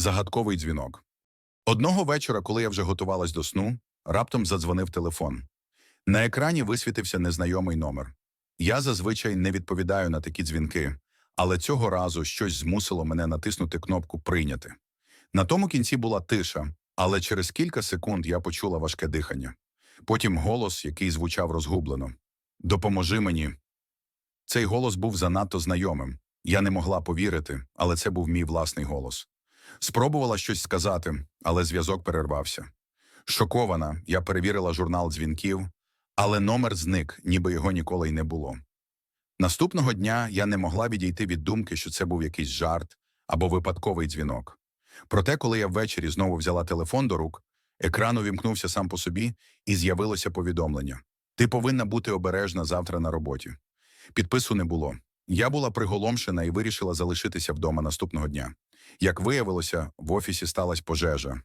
Загадковий дзвінок. Одного вечора, коли я вже готувалась до сну, раптом задзвонив телефон. На екрані висвітився незнайомий номер. Я зазвичай не відповідаю на такі дзвінки, але цього разу щось змусило мене натиснути кнопку Прийняти. На тому кінці була тиша, але через кілька секунд я почула важке дихання. Потім голос, який звучав розгублено: Допоможи мені. Цей голос був занадто знайомим. Я не могла повірити, але це був мій власний голос. Спробувала щось сказати, але зв'язок перервався. Шокована, я перевірила журнал дзвінків, але номер зник, ніби його ніколи й не було. Наступного дня я не могла відійти від думки, що це був якийсь жарт або випадковий дзвінок. Проте, коли я ввечері знову взяла телефон до рук, екран увімкнувся сам по собі і з'явилося повідомлення: Ти повинна бути обережна завтра на роботі. Підпису не було. Я була приголомшена і вирішила залишитися вдома наступного дня. Як виявилося, в офісі сталася пожежа,